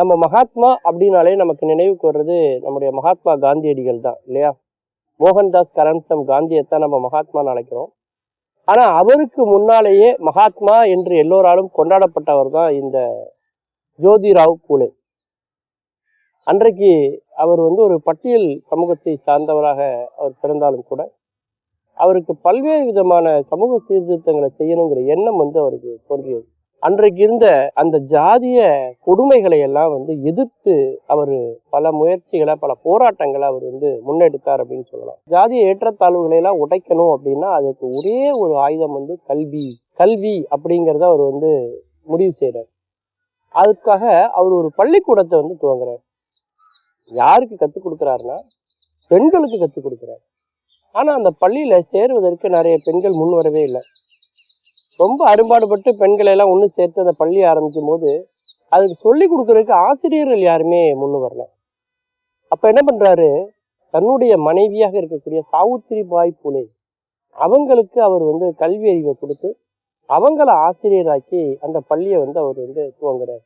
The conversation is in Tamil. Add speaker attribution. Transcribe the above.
Speaker 1: நம்ம மகாத்மா அப்படின்னாலே நமக்கு நினைவுக்கு வர்றது நம்முடைய மகாத்மா காந்தியடிகள் தான் இல்லையா? மோகன்தாஸ் கரம்சம் காந்தியைத்தான் நம்ம மகாத்மான்னு அழைக்கிறோம். ஆனா அவருக்கு முன்னாலேயே மகாத்மா என்று எல்லோராலும் கொண்டாடப்பட்டவர் தான் இந்த ஜோதிராவ் பூலே. அன்றைக்கு அவர் வந்து ஒரு பட்டியல் சமூகத்தை சார்ந்தவராக அவர் பிறந்தாலும் கூட அவருக்கு பல்வேறு விதமான சமூக சீர்திருத்தங்களை செய்யணுங்கிற எண்ணம் வந்து அவருக்கு தோன்றியது. அன்றைக்கு இருந்த அந்த ஜாதிய கொடுமைகளை எல்லாம் வந்து எதிர்த்து அவர் பல முயற்சிகளை பல போராட்டங்களை அவர் வந்து முன்னெடுத்தார் அப்படின்னு சொல்லலாம். ஜாதிய ஏற்றத்தாழ்வுகளை எல்லாம் உடைக்கணும் அப்படின்னா அதுக்கு ஒரே ஒரு ஆயுதம் வந்து கல்வி. கல்வி அப்படிங்கிறத அவர் வந்து முடிவு செய்கிறார் அதுக்காக அவர் ஒரு பள்ளிக்கூடத்தை வந்து துவங்குறார். யாருக்கு கற்றுக் கொடுக்குறாருன்னா பெண்களுக்கு கற்றுக் கொடுக்குறாரு. ஆனால் அந்த பள்ளியில் சேருவதற்கு நிறைய பெண்கள் முன் வரவே இல்லை. ரொம்ப அரும்பாடுபட்டு பெண்களை எல்லாம் ஒன்று சேர்த்து அந்த பள்ளி ஆரம்பிக்கும் போது அதுக்கு சொல்லி கொடுக்கறதுக்கு ஆசிரியர்கள் யாருமே முன்னு வரல. அப்ப என்ன பண்றாரு? தன்னுடைய மனைவியாக இருக்கக்கூடிய சாவுத்திரி பாய் புலே அவங்களுக்கு அவர் வந்து கல்வி அறிவை கொடுத்து அவங்கள ஆசிரியராக்கி அந்த பள்ளியை வந்து அவர் வந்து துவங்குறார்.